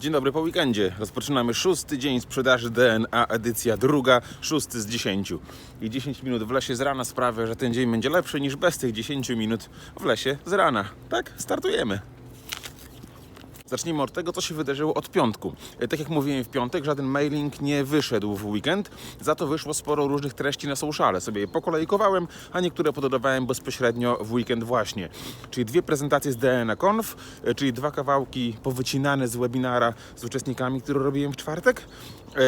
Dzień dobry po weekendzie. Rozpoczynamy szósty dzień sprzedaży DNA, edycja druga, szósty z 10. I 10 minut w lesie z rana sprawia, że ten dzień będzie lepszy niż bez tych 10 minut w lesie z rana. Tak, startujemy. Zacznijmy od tego, co się wydarzyło od piątku. E, Tak jak mówiłem w piątek, żaden mailing nie wyszedł w weekend, za to wyszło sporo różnych treści na sociale. Sobie je pokolejkowałem, a niektóre pododawałem bezpośrednio w weekend właśnie. Czyli dwie prezentacje z DNA Conf, e, czyli dwa kawałki powycinane z webinara z uczestnikami, który robiłem w czwartek. E,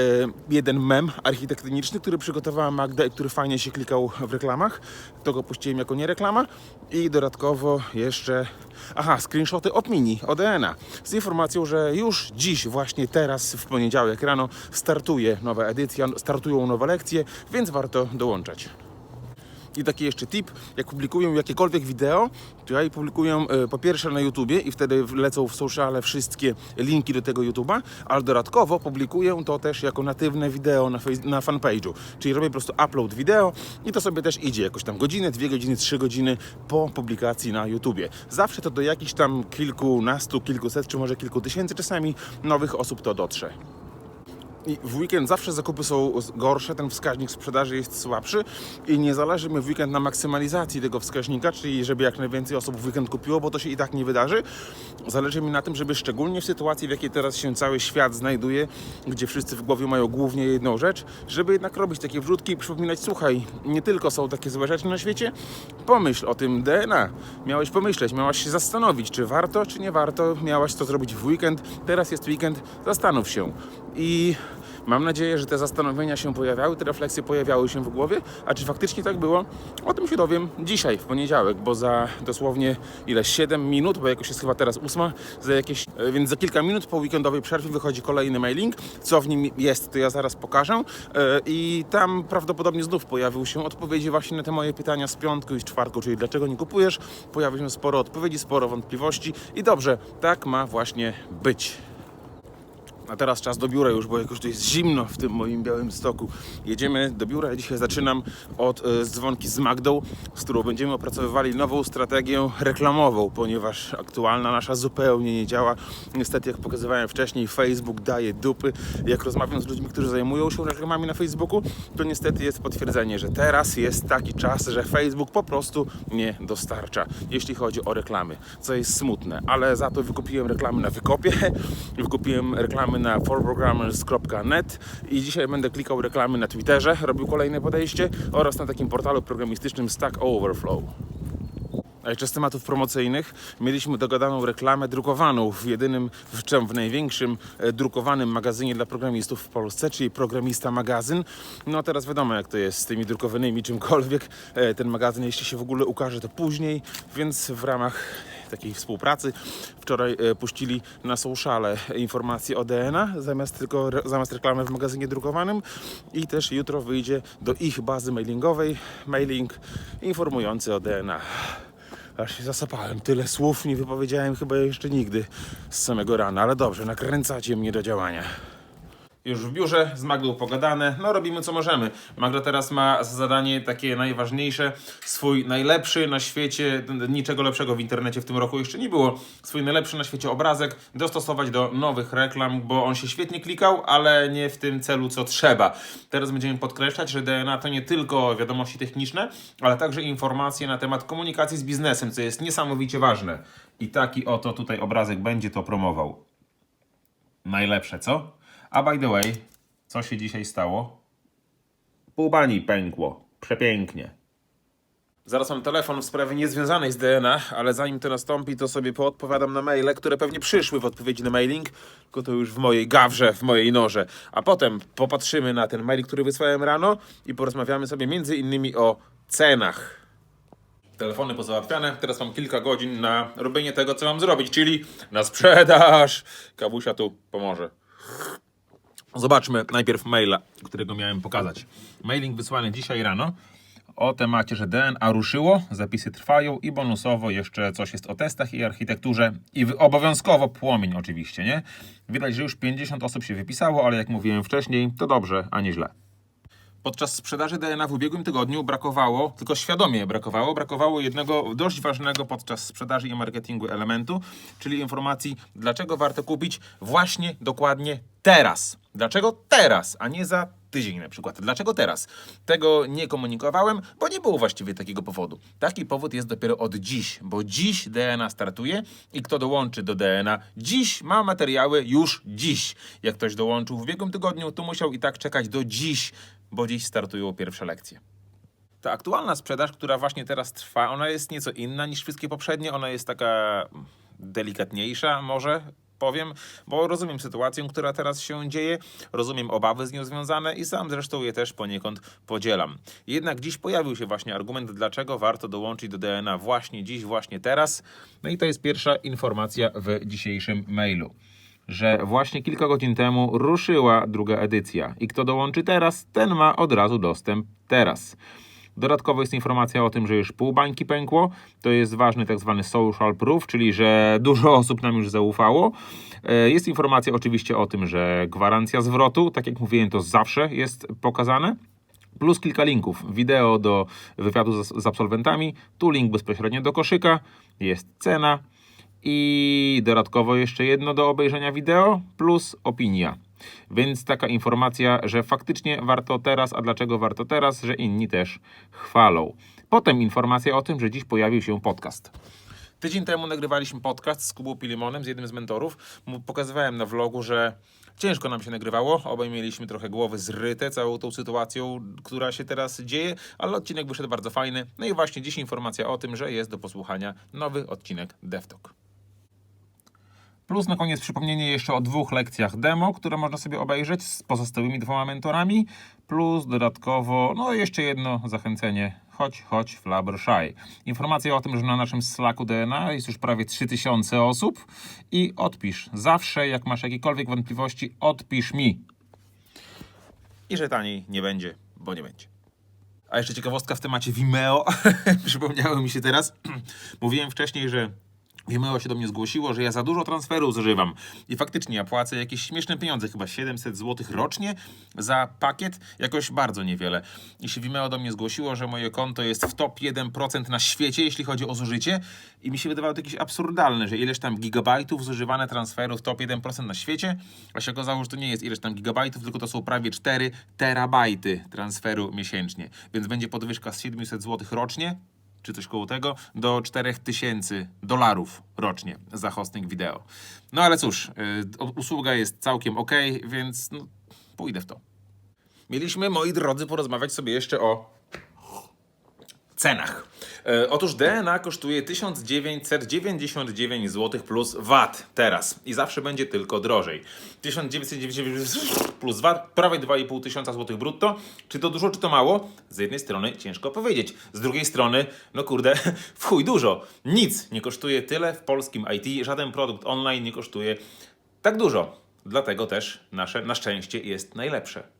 Jeden mem architektoniczny, który przygotowała Magda i który fajnie się klikał w reklamach. To go puściłem jako nie reklama. I dodatkowo jeszcze Aha, screenshoty od Mini, od DNA. Z informacją, że już dziś, właśnie teraz, w poniedziałek rano, startuje nowa edycja, startują nowe lekcje, więc warto dołączać. I taki jeszcze tip, jak publikują jakiekolwiek wideo, to ja publikuję e, po pierwsze na YouTubie i wtedy lecą w sociale wszystkie linki do tego YouTuba, ale dodatkowo publikuję to też jako natywne wideo na, na fanpage'u. Czyli robię po prostu upload wideo i to sobie też idzie jakoś tam godzinę, dwie godziny, trzy godziny po publikacji na YouTubie. Zawsze to do jakichś tam kilkunastu, kilkuset, czy może kilku tysięcy czasami nowych osób to dotrze. W weekend zawsze zakupy są gorsze, ten wskaźnik sprzedaży jest słabszy i nie zależy mi w weekend na maksymalizacji tego wskaźnika, czyli żeby jak najwięcej osób w weekend kupiło, bo to się i tak nie wydarzy. Zależy mi na tym, żeby szczególnie w sytuacji, w jakiej teraz się cały świat znajduje, gdzie wszyscy w głowie mają głównie jedną rzecz, żeby jednak robić takie wrzutki i przypominać, słuchaj, nie tylko są takie złe rzeczy na świecie, pomyśl o tym DNA. Miałeś pomyśleć, miałaś się zastanowić, czy warto, czy nie warto, miałaś to zrobić w weekend, teraz jest weekend, zastanów się. I Mam nadzieję, że te zastanowienia się pojawiały, te refleksje pojawiały się w głowie, a czy faktycznie tak było? O tym się dowiem dzisiaj, w poniedziałek, bo za dosłownie ile? 7 minut, bo jakoś jest chyba teraz 8, za jakieś, e, więc za kilka minut po weekendowej przerwie wychodzi kolejny mailing. Co w nim jest, to ja zaraz pokażę. E, I tam prawdopodobnie znów pojawił się odpowiedzi właśnie na te moje pytania z piątku i z czwartku, czyli dlaczego nie kupujesz? Pojawi się sporo odpowiedzi, sporo wątpliwości i dobrze, tak ma właśnie być. A teraz czas do biura już, bo jakoś tu jest zimno w tym moim białym stoku. Jedziemy do biura. Dzisiaj zaczynam od e, dzwonki z Magdą, z którą będziemy opracowywali nową strategię reklamową, ponieważ aktualna nasza zupełnie nie działa. Niestety, jak pokazywałem wcześniej, Facebook daje dupy. Jak rozmawiam z ludźmi, którzy zajmują się reklamami na Facebooku, to niestety jest potwierdzenie, że teraz jest taki czas, że Facebook po prostu nie dostarcza, jeśli chodzi o reklamy, co jest smutne, ale za to wykupiłem reklamy na Wykopie, wykupiłem reklamy na forprogrammers.net i dzisiaj będę klikał reklamy na Twitterze, robił kolejne podejście oraz na takim portalu programistycznym Stack Overflow. A jeszcze z tematów promocyjnych mieliśmy dogadaną reklamę drukowaną w jedynym, w czym w największym e, drukowanym magazynie dla programistów w Polsce, czyli Programista Magazyn. No teraz wiadomo jak to jest z tymi drukowanymi czymkolwiek. E, Ten magazyn, jeśli się w ogóle ukaże, to później, więc w ramach takiej współpracy wczoraj e, puścili na sociale informacje o DNA zamiast tylko zamiast reklamy w magazynie drukowanym i też jutro wyjdzie do ich bazy mailingowej mailing informujący o DNA. Aż się zasapałem. Tyle słów nie wypowiedziałem chyba jeszcze nigdy z samego rana, ale dobrze, nakręcacie mnie do działania. Już w biurze z Magdą pogadane, no robimy co możemy. Magda teraz ma za zadanie takie najważniejsze, swój najlepszy na świecie, niczego lepszego w internecie w tym roku jeszcze nie było, swój najlepszy na świecie obrazek dostosować do nowych reklam, bo on się świetnie klikał, ale nie w tym celu co trzeba. Teraz będziemy podkreślać, że DNA to nie tylko wiadomości techniczne, ale także informacje na temat komunikacji z biznesem, co jest niesamowicie ważne. I taki oto tutaj obrazek będzie to promował. Najlepsze, co? A by the way, co się dzisiaj stało? Pół bani pękło. Przepięknie. Zaraz mam telefon w sprawie niezwiązanej z DNA, ale zanim to nastąpi, to sobie poodpowiadam na maile, które pewnie przyszły w odpowiedzi na mailing, tylko to już w mojej gawrze, w mojej norze. A potem popatrzymy na ten mail, który wysłałem rano i porozmawiamy sobie między innymi o cenach. Telefony pozałatwiane, teraz mam kilka godzin na robienie tego, co mam zrobić, czyli na sprzedaż. Kawusia tu pomoże. Zobaczmy najpierw maila, którego miałem pokazać. Mailing wysłany dzisiaj rano o temacie, że DNA ruszyło, zapisy trwają i bonusowo jeszcze coś jest o testach i architekturze i obowiązkowo płomień oczywiście, nie? Widać, że już 50 osób się wypisało, ale jak mówiłem wcześniej, to dobrze, a nie źle. Podczas sprzedaży DNA w ubiegłym tygodniu brakowało, tylko świadomie brakowało, brakowało jednego dość ważnego podczas sprzedaży i marketingu elementu, czyli informacji, dlaczego warto kupić właśnie dokładnie teraz. Dlaczego teraz, a nie za tydzień na przykład. Dlaczego teraz? Tego nie komunikowałem, bo nie było właściwie takiego powodu. Taki powód jest dopiero od dziś, bo dziś DNA startuje i kto dołączy do DNA dziś ma materiały już dziś. Jak ktoś dołączył w ubiegłym tygodniu, to musiał i tak czekać do dziś, bo dziś startują pierwsze lekcje. Ta aktualna sprzedaż, która właśnie teraz trwa, ona jest nieco inna niż wszystkie poprzednie. Ona jest taka delikatniejsza, może powiem, bo rozumiem sytuację, która teraz się dzieje, rozumiem obawy z nią związane i sam zresztą je też poniekąd podzielam. Jednak dziś pojawił się właśnie argument, dlaczego warto dołączyć do DNA właśnie dziś, właśnie teraz. No i to jest pierwsza informacja w dzisiejszym mailu że właśnie kilka godzin temu ruszyła druga edycja i kto dołączy teraz, ten ma od razu dostęp teraz. Dodatkowo jest informacja o tym, że już pół bańki pękło. To jest ważny tak zwany social proof, czyli że dużo osób nam już zaufało. E, Jest informacja oczywiście o tym, że gwarancja zwrotu, tak jak mówiłem, to zawsze jest pokazane. Plus kilka linków. Wideo do wywiadu z, z absolwentami, tu link bezpośrednio do koszyka, jest cena i dodatkowo jeszcze jedno do obejrzenia wideo plus opinia. Więc taka informacja, że faktycznie warto teraz, a dlaczego warto teraz, że inni też chwalą. Potem informacja o tym, że dziś pojawił się podcast. Tydzień temu nagrywaliśmy podcast z Kubą Pilimonem, z jednym z mentorów. Pokazywałem na vlogu, że ciężko nam się nagrywało. Obaj mieliśmy trochę głowy zryte całą tą sytuacją, która się teraz dzieje, ale odcinek wyszedł bardzo fajny. No i właśnie dziś informacja o tym, że jest do posłuchania nowy odcinek DevTalk. Plus na koniec przypomnienie jeszcze o dwóch lekcjach demo, które można sobie obejrzeć z pozostałymi dwoma mentorami. Plus dodatkowo, no jeszcze jedno zachęcenie. Chodź, chodź, Flabbershai. Informacja o tym, że na naszym Slacku DNA jest już prawie 3000 osób i odpisz. Zawsze, jak masz jakiekolwiek wątpliwości, odpisz mi. I że taniej nie będzie, bo nie będzie. A jeszcze ciekawostka w temacie Vimeo. Przypomniało mi się teraz. Mówiłem wcześniej, że Vimeo się do mnie zgłosiło, że ja za dużo transferu zużywam. I faktycznie ja płacę jakieś śmieszne pieniądze, chyba 700 zł rocznie za pakiet, jakoś bardzo niewiele. I się Vimeo do mnie zgłosiło, że moje konto jest w top 1% na świecie, jeśli chodzi o zużycie. I mi się wydawało to jakieś absurdalne, że ileś tam gigabajtów zużywane transferów top 1% na świecie, a się okazało, że to nie jest ileś tam gigabajtów, tylko to są prawie 4 terabajty transferu miesięcznie. Więc będzie podwyżka z 700 zł rocznie, czy coś koło tego, do 4000 dolarów rocznie za hosting wideo. No ale cóż, y, usługa jest całkiem ok, więc no, pójdę w to. Mieliśmy, moi drodzy, porozmawiać sobie jeszcze o cenach. E, otóż DNA kosztuje 1999 zł plus VAT teraz i zawsze będzie tylko drożej. 1999 plus VAT, prawie 2,5 tysiąca złotych brutto. Czy to dużo, czy to mało? Z jednej strony ciężko powiedzieć. Z drugiej strony, no kurde, w chuj dużo. Nic nie kosztuje tyle w polskim IT, żaden produkt online nie kosztuje tak dużo. Dlatego też nasze na szczęście jest najlepsze.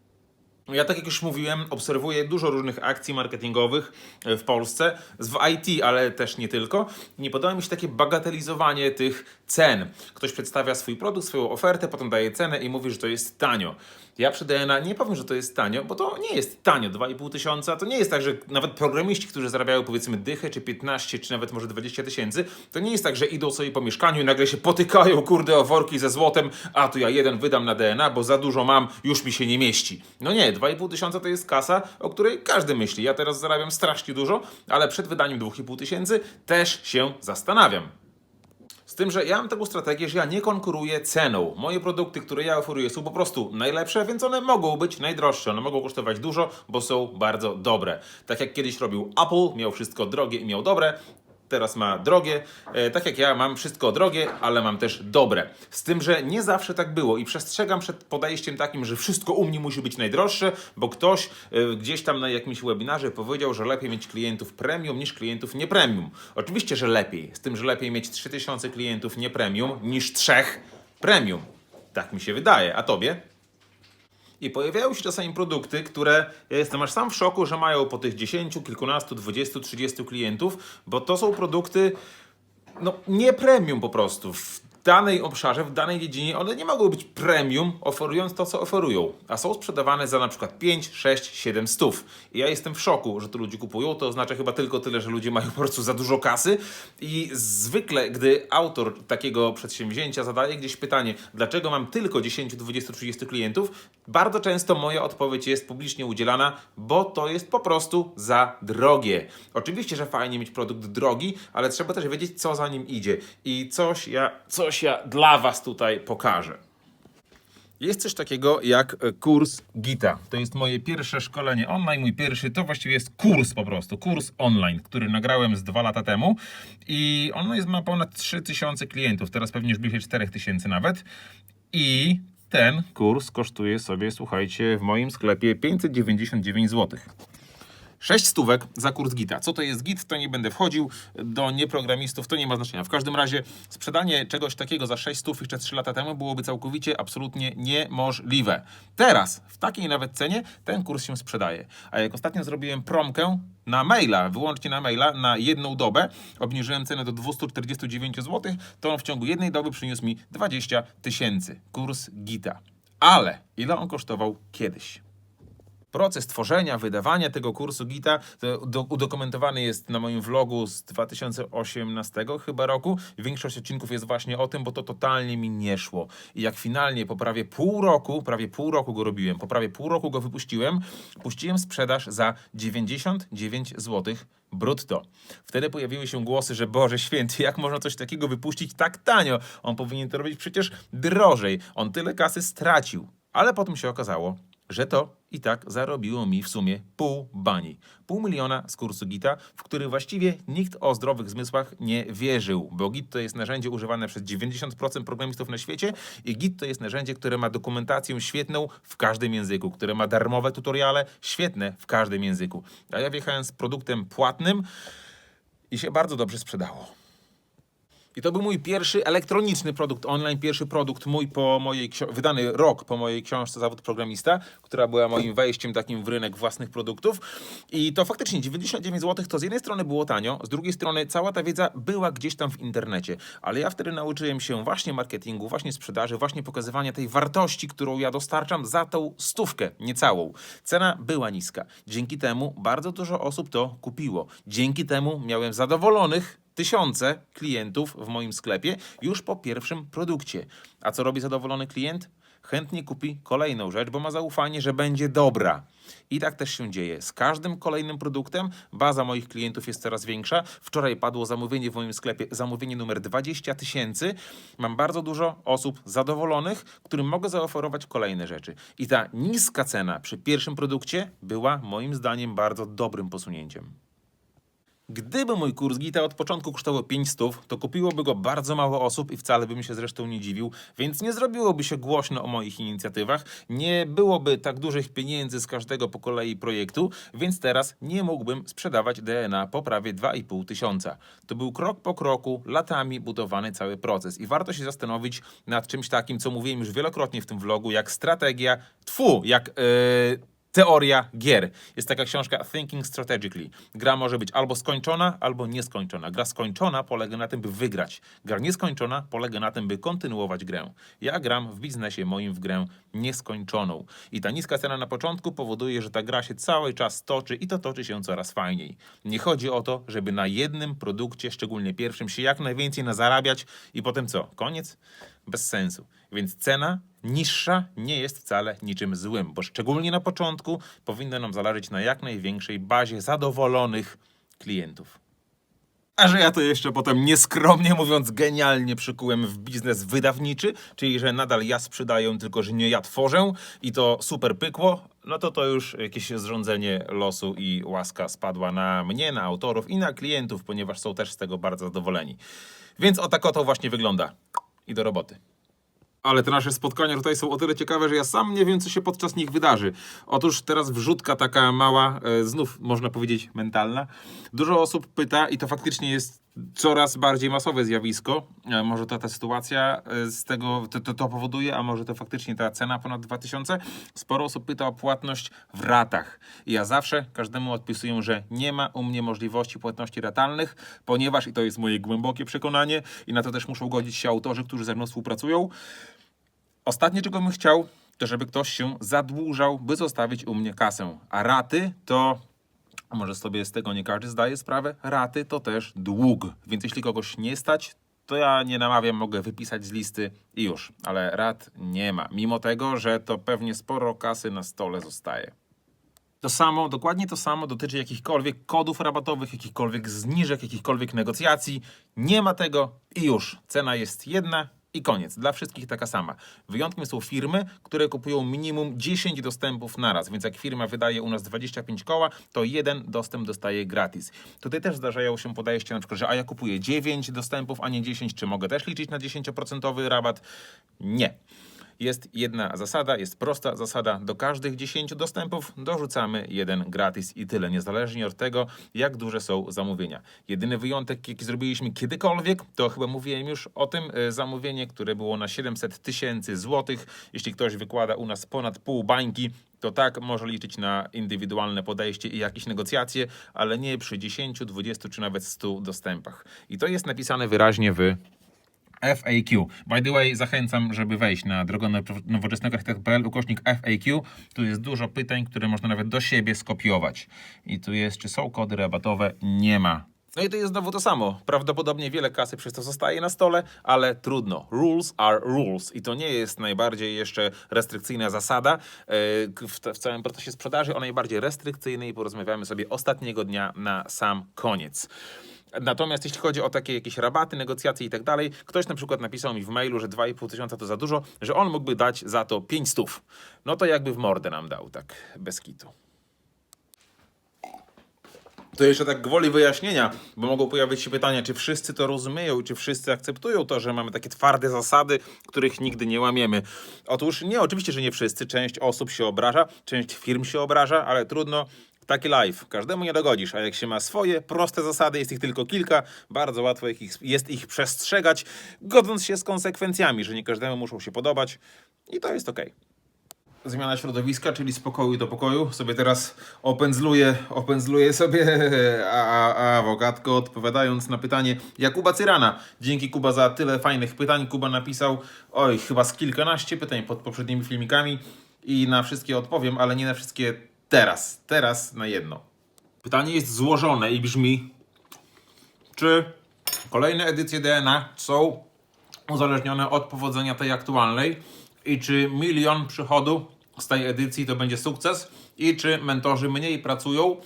Ja, tak jak już mówiłem, obserwuję dużo różnych akcji marketingowych e, w Polsce, w IT, ale też nie tylko. Nie podoba mi się takie bagatelizowanie tych cen. Ktoś przedstawia swój produkt, swoją ofertę, potem daje cenę i mówi, że to jest tanio. Ja przy DNA nie powiem, że to jest tanio, bo to nie jest tanio. 2,5 tysiąca to nie jest tak, że nawet programiści, którzy zarabiają powiedzmy dychę, czy 15, czy nawet może 20 tysięcy, to nie jest tak, że idą sobie po mieszkaniu i nagle się potykają, kurde, o worki ze złotem, a tu ja jeden wydam na DNA, bo za dużo mam, już mi się nie mieści. No nie, 2,5 tysiąca to jest kasa, o której każdy myśli. Ja teraz zarabiam strasznie dużo, ale przed wydaniem 2,5 tysięcy też się zastanawiam. Tym, że ja mam taką strategię, że ja nie konkuruję ceną. Moje produkty, które ja oferuję, są po prostu najlepsze, więc one mogą być najdroższe. One mogą kosztować dużo, bo są bardzo dobre. Tak jak kiedyś robił Apple, miał wszystko drogie i miał dobre. Teraz ma drogie, e, tak jak ja mam wszystko drogie, ale mam też dobre. Z tym, że nie zawsze tak było i przestrzegam przed podejściem takim, że wszystko u mnie musi być najdroższe, bo ktoś e, gdzieś tam na jakimś webinarze powiedział, że lepiej mieć klientów premium niż klientów nie premium. Oczywiście, że lepiej. Z tym, że lepiej mieć 3000 klientów nie premium niż 3 premium. Tak mi się wydaje. A tobie? I pojawiają się czasami produkty, które ja jestem aż sam w szoku, że mają po tych 10, kilkunastu, 20, 30 klientów, bo to są produkty no, nie premium po prostu. Danej obszarze, w danej dziedzinie one nie mogą być premium, oferując to, co oferują. A są sprzedawane za na przykład 5, 6, 7 stów. I ja jestem w szoku, że to ludzie kupują. To oznacza chyba tylko tyle, że ludzie mają po prostu za dużo kasy. I zwykle, gdy autor takiego przedsięwzięcia zadaje gdzieś pytanie, dlaczego mam tylko 10, 20, 30 klientów, bardzo często moja odpowiedź jest publicznie udzielana, bo to jest po prostu za drogie. Oczywiście, że fajnie mieć produkt drogi, ale trzeba też wiedzieć, co za nim idzie. I coś ja, coś dla Was tutaj pokażę. Jest coś takiego jak e, kurs Gita. To jest moje pierwsze szkolenie online. Mój pierwszy to właściwie jest kurs po prostu, kurs online, który nagrałem z dwa lata temu i on jest, ma ponad 3000 klientów, teraz pewnie już bliżej 4000 nawet. I ten kurs kosztuje sobie, słuchajcie, w moim sklepie 599 zł. 6 stówek za kurs Gita. Co to jest Git, to nie będę wchodził. Do nieprogramistów to nie ma znaczenia. W każdym razie sprzedanie czegoś takiego za 6 stów jeszcze 3 lata temu byłoby całkowicie, absolutnie niemożliwe. Teraz, w takiej nawet cenie, ten kurs się sprzedaje. A jak ostatnio zrobiłem promkę na maila, wyłącznie na maila, na jedną dobę, obniżyłem cenę do 249 zł, to on w ciągu jednej doby przyniósł mi 20 tysięcy. Kurs Gita. Ale ile on kosztował kiedyś? Proces tworzenia, wydawania tego kursu Gita to do, udokumentowany jest na moim vlogu z 2018 chyba roku. Większość odcinków jest właśnie o tym, bo to totalnie mi nie szło. I jak finalnie po prawie pół roku, prawie pół roku go robiłem, po prawie pół roku go wypuściłem, puściłem sprzedaż za 99 zł brutto. Wtedy pojawiły się głosy, że Boże Święty, jak można coś takiego wypuścić tak tanio? On powinien to robić przecież drożej. On tyle kasy stracił. Ale potem się okazało, że to i tak zarobiło mi w sumie pół bani. Pół miliona z kursu Gita, w który właściwie nikt o zdrowych zmysłach nie wierzył, bo Git to jest narzędzie używane przez 90% programistów na świecie i Git to jest narzędzie, które ma dokumentację świetną w każdym języku, które ma darmowe tutoriale świetne w każdym języku. A ja wjechałem z produktem płatnym i się bardzo dobrze sprzedało. I to był mój pierwszy elektroniczny produkt online, pierwszy produkt mój po mojej wydany rok po mojej książce Zawód Programista, która była moim wejściem takim w rynek własnych produktów. I to faktycznie 99 zł to z jednej strony było tanio, z drugiej strony cała ta wiedza była gdzieś tam w internecie. Ale ja wtedy nauczyłem się właśnie marketingu, właśnie sprzedaży, właśnie pokazywania tej wartości, którą ja dostarczam za tą stówkę, niecałą. Cena była niska. Dzięki temu bardzo dużo osób to kupiło. Dzięki temu miałem zadowolonych tysiące klientów w moim sklepie już po pierwszym produkcie. A co robi zadowolony klient? Chętnie kupi kolejną rzecz, bo ma zaufanie, że będzie dobra. I tak też się dzieje. Z każdym kolejnym produktem baza moich klientów jest coraz większa. Wczoraj padło zamówienie w moim sklepie, zamówienie numer 20 tysięcy. Mam bardzo dużo osób zadowolonych, którym mogę zaoferować kolejne rzeczy. I ta niska cena przy pierwszym produkcie była moim zdaniem bardzo dobrym posunięciem. Gdyby mój kurs Gita od początku kosztował 500, to kupiłoby go bardzo mało osób i wcale bym się zresztą nie dziwił, więc nie zrobiłoby się głośno o moich inicjatywach, nie byłoby tak dużych pieniędzy z każdego po kolei projektu, więc teraz nie mógłbym sprzedawać DNA po prawie 2,5 tysiąca. To był krok po kroku, latami budowany cały proces i warto się zastanowić nad czymś takim, co mówiłem już wielokrotnie w tym vlogu, jak strategia, tfu, jak... Yy, Teoria gier. Jest taka książka Thinking Strategically. Gra może być albo skończona, albo nieskończona. Gra skończona polega na tym, by wygrać. Gra nieskończona polega na tym, by kontynuować grę. Ja gram w biznesie moim w grę nieskończoną. I ta niska cena na początku powoduje, że ta gra się cały czas toczy i to toczy się coraz fajniej. Nie chodzi o to, żeby na jednym produkcie, szczególnie pierwszym, się jak najwięcej nazarabiać i potem co? Koniec? Bez sensu. Więc cena niższa nie jest wcale niczym złym, bo szczególnie na początku powinno nam zależeć na jak największej bazie zadowolonych klientów. A że ja to jeszcze potem nieskromnie mówiąc genialnie przykułem w biznes wydawniczy, czyli że nadal ja sprzedaję, tylko że nie ja tworzę i to super pykło, no to to już jakieś zrządzenie losu i łaska spadła na mnie, na autorów i na klientów, ponieważ są też z tego bardzo zadowoleni. Więc o tak oto właśnie wygląda. I do roboty. Ale te nasze spotkania tutaj są o tyle ciekawe, że ja sam nie wiem, co się podczas nich wydarzy. Otóż teraz wrzutka taka mała, e, znów można powiedzieć mentalna. Dużo osób pyta, i to faktycznie jest coraz bardziej masowe zjawisko. E, Może to ta sytuacja e, z tego to, to, to powoduje, a może to faktycznie ta cena ponad 2000. Sporo osób pyta o płatność w ratach. I ja zawsze każdemu odpisuję, że nie ma u mnie możliwości płatności ratalnych, ponieważ, i to jest moje głębokie przekonanie, i na to też muszą godzić się autorzy, którzy ze mną współpracują, Ostatnie, czego bym chciał, to żeby ktoś się zadłużał, by zostawić u mnie kasę. A raty to. A Może sobie z tego nie każdy zdaje sprawę. Raty to też dług. Więc jeśli kogoś nie stać, to ja nie namawiam, mogę wypisać z listy i już. Ale rat nie ma. Mimo tego, że to pewnie sporo kasy na stole zostaje. To samo, dokładnie to samo dotyczy jakichkolwiek kodów rabatowych, jakichkolwiek zniżek, jakichkolwiek negocjacji. Nie ma tego i już. Cena jest jedna i koniec. Dla wszystkich taka sama. Wyjątkiem są firmy, które kupują minimum 10 dostępów naraz, więc jak firma wydaje u nas 25 koła, to jeden dostęp dostaje gratis. Tutaj też zdarzają się podejścia na przykład, że a ja kupuję 9 dostępów, a nie 10, czy mogę też liczyć na 10% rabat? Nie. Jest jedna zasada, jest prosta zasada. Do każdych 10 dostępów dorzucamy jeden gratis i tyle, niezależnie od tego, jak duże są zamówienia. Jedyny wyjątek, jaki zrobiliśmy kiedykolwiek, to chyba mówiłem już o tym, e, zamówienie, które było na 700 tysięcy złotych. Jeśli ktoś wykłada u nas ponad pół bańki, to tak może liczyć na indywidualne podejście i jakieś negocjacje, ale nie przy 10, 20 czy nawet 100 dostępach. I to jest napisane wyraźnie w FAQ. By the way, zachęcam, żeby wejść na drogę nowoczesnego architekt.pl, ukośnik FAQ. Tu jest dużo pytań, które można nawet do siebie skopiować. I tu jest, czy są kody rabatowe? Nie ma. No i to jest znowu to samo. Prawdopodobnie wiele kasy przez to zostaje na stole, ale trudno. Rules are rules. I to nie jest najbardziej jeszcze restrykcyjna zasada e, w, całym procesie sprzedaży. O najbardziej restrykcyjnej porozmawiamy sobie ostatniego dnia na sam koniec. Natomiast jeśli chodzi o takie jakieś rabaty, negocjacje i tak dalej, ktoś na przykład napisał mi w mailu, że 2,5 tysiąca to za dużo, że on mógłby dać za to 5 stów. No to jakby w mordę nam dał, tak bez kitu. To jeszcze tak gwoli wyjaśnienia, bo mogą pojawić się pytania, czy wszyscy to rozumieją, czy wszyscy akceptują to, że mamy takie twarde zasady, których nigdy nie łamiemy. Otóż nie, oczywiście, że nie wszyscy. Część osób się obraża, część firm się obraża, ale trudno. Taki live. Każdemu nie dogodzisz, a jak się ma swoje proste zasady, jest ich tylko kilka, bardzo łatwo jest ich przestrzegać, godząc się z konsekwencjami, że nie każdemu muszą się podobać i to jest okej zmiana środowiska, czyli z pokoju do pokoju. Sobie teraz opędzluję, opędzluję sobie a, a, a awogatko odpowiadając na pytanie Jakuba Cyrana. Dzięki Kuba za tyle fajnych pytań. Kuba napisał, oj, chyba z kilkanaście pytań pod poprzednimi filmikami i na wszystkie odpowiem, ale nie na wszystkie teraz. Teraz na jedno. Pytanie jest złożone i brzmi, czy kolejne edycje DNA są uzależnione od powodzenia tej aktualnej i czy milion przychodu z tej edycji to będzie sukces i czy mentorzy mniej pracują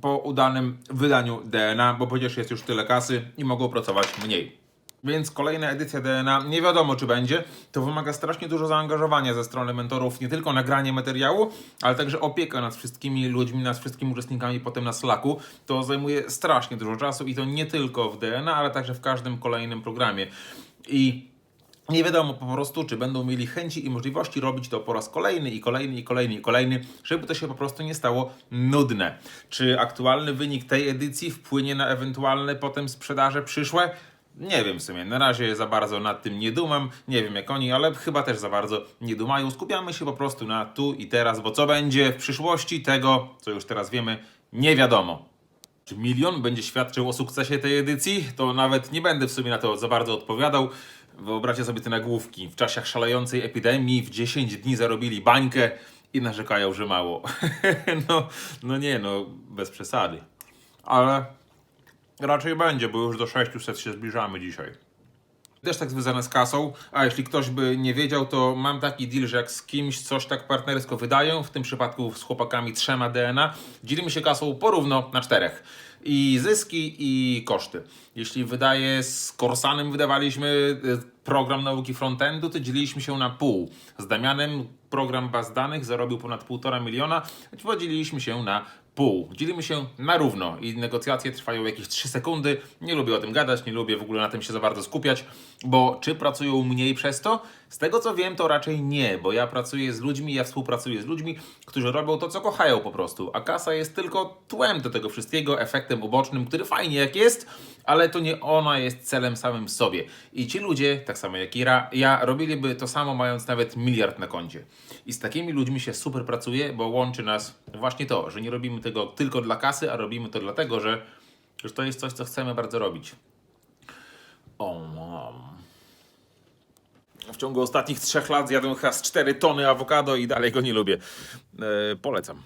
po udanym wydaniu DNA, bo przecież jest już tyle kasy i mogą pracować mniej. Więc kolejna edycja DNA, nie wiadomo czy będzie, to wymaga strasznie dużo zaangażowania ze strony mentorów, nie tylko nagranie materiału, ale także opieka nad wszystkimi ludźmi, nad wszystkimi uczestnikami potem na Slacku. To zajmuje strasznie dużo czasu i to nie tylko w DNA, ale także w każdym kolejnym programie. I nie wiadomo po prostu, czy będą mieli chęci i możliwości robić to po raz kolejny i kolejny i kolejny i kolejny, żeby to się po prostu nie stało nudne. Czy aktualny wynik tej edycji wpłynie na ewentualne potem sprzedaże przyszłe? Nie wiem w sumie, na razie za bardzo nad tym nie dumam, nie wiem jak oni, ale chyba też za bardzo nie dumają. Skupiamy się po prostu na tu i teraz, bo co będzie w przyszłości, tego, co już teraz wiemy, nie wiadomo. Czy milion będzie świadczył o sukcesie tej edycji? To nawet nie będę w sumie na to za bardzo odpowiadał. Wyobraźcie sobie te nagłówki. W czasach szalejącej epidemii w 10 dni zarobili bańkę i narzekają, że mało. no, no nie, no bez przesady. Ale raczej będzie, bo już do 600 się zbliżamy dzisiaj. Też tak związane z kasą, a jeśli ktoś by nie wiedział, to mam taki deal, że jak z kimś coś tak partnersko wydają, w tym przypadku z chłopakami trzema DNA, dzielimy się kasą porówno na czterech. I zyski, i koszty. Jeśli wydaje z Korsanem wydawaliśmy y, program nauki frontendu, to dzieliliśmy się na pół. Z Damianem program baz danych zarobił ponad 1,5 miliona, podzieliliśmy się na pół. Dzielimy się na równo i negocjacje trwają jakieś 3 sekundy. Nie lubię o tym gadać, nie lubię w ogóle na tym się za bardzo skupiać, bo czy pracują mniej przez to? Z tego co wiem, to raczej nie, bo ja pracuję z ludźmi, ja współpracuję z ludźmi, którzy robią to, co kochają po prostu, a kasa jest tylko tłem do tego wszystkiego, efektem ubocznym, który fajnie jak jest, ale to nie ona jest celem samym sobie. I ci ludzie, tak samo jak i ja, robiliby to samo, mając nawet miliard na koncie. I z takimi ludźmi się super pracuje, bo łączy nas właśnie to, że nie robimy tego tylko dla kasy, a robimy to dlatego, że, że to jest coś, co chcemy bardzo robić. O, mam. W ciągu ostatnich trzech lat zjadłem chyba z 4 tony awokado i dalej go nie lubię. E, polecam.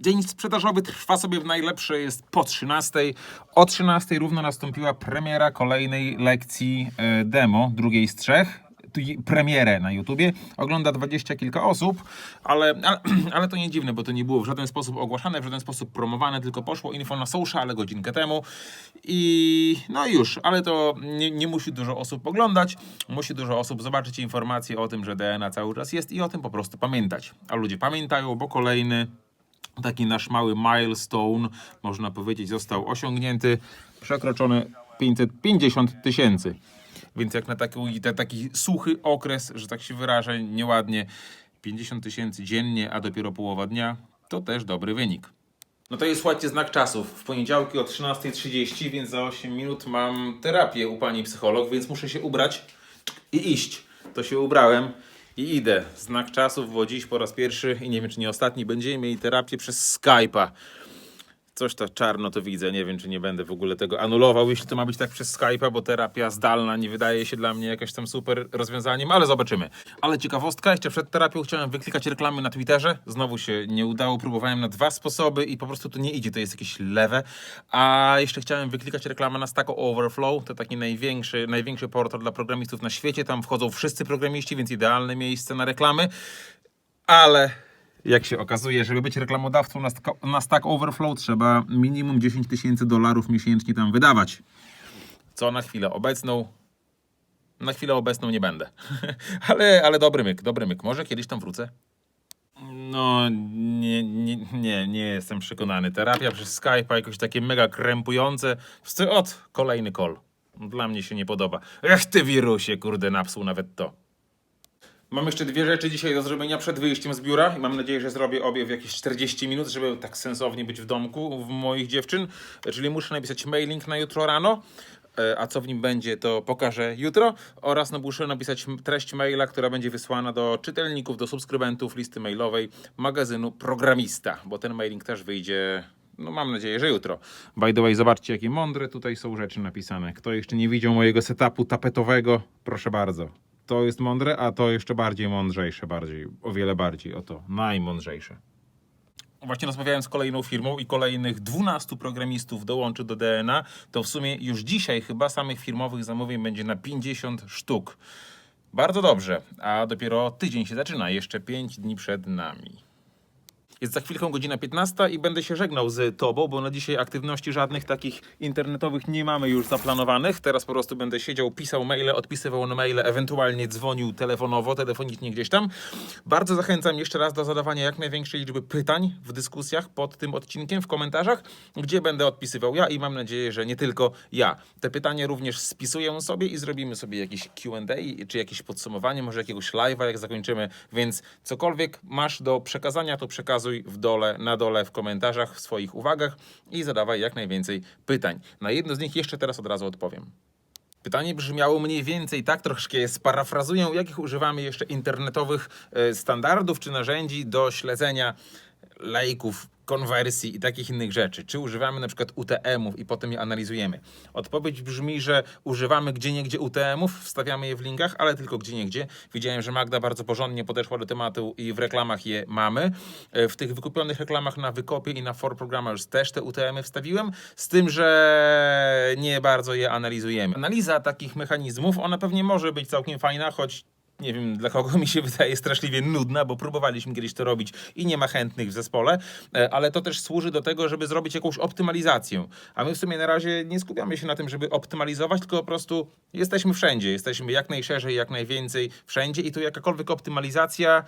Dzień sprzedażowy trwa sobie w najlepsze jest po 13. O 13 równo nastąpiła premiera kolejnej lekcji e, demo, drugiej z trzech. Premierę na YouTubie ogląda dwadzieścia kilka osób, ale, ale, ale to nie dziwne, bo to nie było w żaden sposób ogłaszane, w żaden sposób promowane, tylko poszło info na social godzinkę temu i no już, ale to nie, nie musi dużo osób oglądać, musi dużo osób zobaczyć informacje o tym, że DNA cały czas jest i o tym po prostu pamiętać. A ludzie pamiętają, bo kolejny taki nasz mały milestone, można powiedzieć, został osiągnięty, przekroczony 550 tysięcy. Więc jak na taki, te- taki suchy okres, że tak się wyrażę nieładnie, 50 tysięcy dziennie, a dopiero połowa dnia, to też dobry wynik. No to jest, słuchajcie, znak czasów. W poniedziałki o 13.30, więc za 8 minut mam terapię u pani psycholog, więc muszę się ubrać i iść. To się ubrałem i idę. Znak czasów, bo dziś po raz pierwszy i nie wiem czy nie ostatni będziemy mieli terapię przez Skype'a. Coś to czarno to widzę, nie wiem czy nie będę w ogóle tego anulował, jeśli to ma być tak przez Skype'a, bo terapia zdalna nie wydaje się dla mnie jakimś tam super rozwiązaniem, ale zobaczymy. Ale ciekawostka, jeszcze przed terapią chciałem wyklikać reklamy na Twitterze, znowu się nie udało, próbowałem na dwa sposoby i po prostu to nie idzie, to jest jakieś lewe. A jeszcze chciałem wyklikać reklamę na Stack Overflow, to taki największy, największy portal dla programistów na świecie, tam wchodzą wszyscy programiści, więc idealne miejsce na reklamy, ale jak się okazuje, żeby być reklamodawcą na, sta- na Stack Overflow trzeba minimum 10 tysięcy dolarów miesięcznie tam wydawać. Co na chwilę obecną. Na chwilę obecną nie będę. ale, ale dobry myk, dobry myk. Może kiedyś tam wrócę. No, nie, nie, nie, nie jestem przekonany. Terapia przez Skype'a jakoś takie mega krępujące. Wszyscy, Ot, kolejny call. Dla mnie się nie podoba. Ech, ty wirusie, kurde, napsuł nawet to. Mam jeszcze dwie rzeczy dzisiaj do zrobienia przed wyjściem z biura i mam nadzieję, że zrobię obie w jakieś 40 minut, żeby tak sensownie być w domku w moich dziewczyn. Czyli muszę napisać mailing na jutro rano, e, a co w nim będzie, to pokażę jutro. Oraz no, muszę napisać treść maila, która będzie wysłana do czytelników, do subskrybentów listy mailowej magazynu Programista, bo ten mailing też wyjdzie no mam nadzieję, że jutro. By the way, zobaczcie jakie mądre tutaj są rzeczy napisane. Kto jeszcze nie widział mojego setupu tapetowego, proszę bardzo. To jest mądre, a to jeszcze bardziej mądrzejsze, bardziej, o wiele bardziej, oto, najmądrzejsze. Właśnie rozmawiałem z kolejną firmą i kolejnych 12 programistów dołączy do DNA, to w sumie już dzisiaj chyba samych firmowych zamówień będzie na 50 sztuk. Bardzo dobrze, a dopiero tydzień się zaczyna, jeszcze 5 dni przed nami. Jest za chwilkę godzina 15 i będę się żegnał z Tobą, bo na dzisiaj aktywności żadnych takich internetowych nie mamy już zaplanowanych. Teraz po prostu będę siedział, pisał maile, odpisywał na maile, ewentualnie dzwonił telefonowo, telefonicznie gdzieś tam. Bardzo zachęcam jeszcze raz do zadawania jak największej liczby pytań w dyskusjach pod tym odcinkiem, w komentarzach, gdzie będę odpisywał ja i mam nadzieję, że nie tylko ja. Te pytania również spisuję sobie i zrobimy sobie jakiś Q&A czy jakieś podsumowanie, może jakiegoś live'a jak zakończymy, więc cokolwiek masz do przekazania, to przekazuj w dole, na dole w komentarzach, w swoich uwagach i zadawaj jak najwięcej pytań. Na jedno z nich jeszcze teraz od razu odpowiem. Pytanie brzmiało mniej więcej tak, troszkę sparafrazuję, jakich używamy jeszcze internetowych e, standardów czy narzędzi do śledzenia lejków, konwersji i takich innych rzeczy. Czy używamy na przykład UTM-ów i potem je analizujemy? Odpowiedź brzmi, że używamy gdzie niegdzie UTM-ów, wstawiamy je w linkach, ale tylko gdzie niegdzie. Widziałem, że Magda bardzo porządnie podeszła do tematu i w reklamach je mamy. E, W tych wykupionych reklamach na Wykopie i na For Programmers też te UTM-y wstawiłem, z tym, że nie bardzo je analizujemy. Analiza takich mechanizmów, ona pewnie może być całkiem fajna, choć nie wiem, dla kogo mi się wydaje straszliwie nudna, bo próbowaliśmy kiedyś to robić i nie ma chętnych w zespole, e, ale to też służy do tego, żeby zrobić jakąś optymalizację. A my w sumie na razie nie skupiamy się na tym, żeby optymalizować, tylko po prostu jesteśmy wszędzie, jesteśmy jak najszerzej, jak najwięcej wszędzie i tu jakakolwiek optymalizacja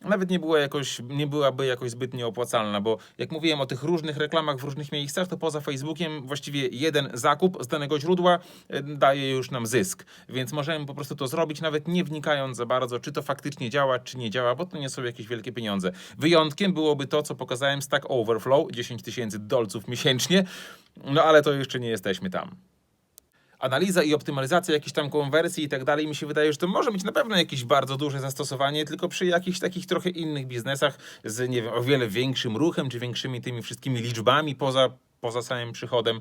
nawet nie, była jakoś, nie byłaby jakoś zbytnio opłacalna, bo jak mówiłem o tych różnych reklamach w różnych miejscach, to poza Facebookiem właściwie jeden zakup z danego źródła daje już nam zysk. Więc możemy po prostu to zrobić, nawet nie wnikając za bardzo, czy to faktycznie działa, czy nie działa, bo to nie są jakieś wielkie pieniądze. Wyjątkiem byłoby to, co pokazałem Stack Overflow, 10 tysięcy dolców miesięcznie, no ale to jeszcze nie jesteśmy tam analiza i optymalizacja jakichś tam konwersji i tak dalej, mi się wydaje, że to może mieć na pewno jakieś bardzo duże zastosowanie, tylko przy jakichś takich trochę innych biznesach z, nie wiem, o wiele większym ruchem, czy większymi tymi wszystkimi liczbami poza, poza samym przychodem.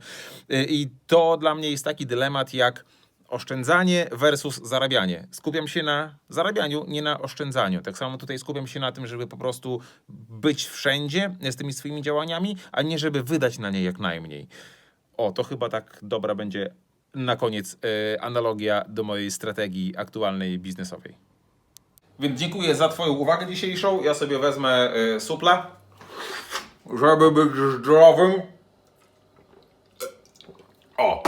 Y, I to dla mnie jest taki dylemat jak oszczędzanie versus zarabianie. Skupiam się na zarabianiu, nie na oszczędzaniu. Tak samo tutaj skupiam się na tym, żeby po prostu być wszędzie z tymi swoimi działaniami, a nie żeby wydać na nie jak najmniej. O, to chyba tak dobra będzie na koniec e, analogia do mojej strategii aktualnej biznesowej. Więc dziękuję za Twoją uwagę dzisiejszą. Ja sobie wezmę e, supla, żeby być zdrowym. O!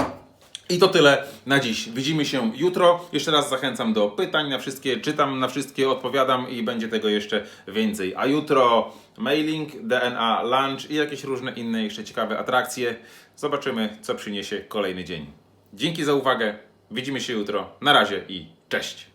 I to tyle na dziś. Widzimy się jutro. Jeszcze raz zachęcam do pytań na wszystkie, czytam na wszystkie, odpowiadam i będzie tego jeszcze więcej. A jutro mailing, DNA lunch i jakieś różne inne jeszcze ciekawe atrakcje. Zobaczymy, co przyniesie kolejny dzień. Dzięki za uwagę. Widzimy się jutro. Na razie i cześć.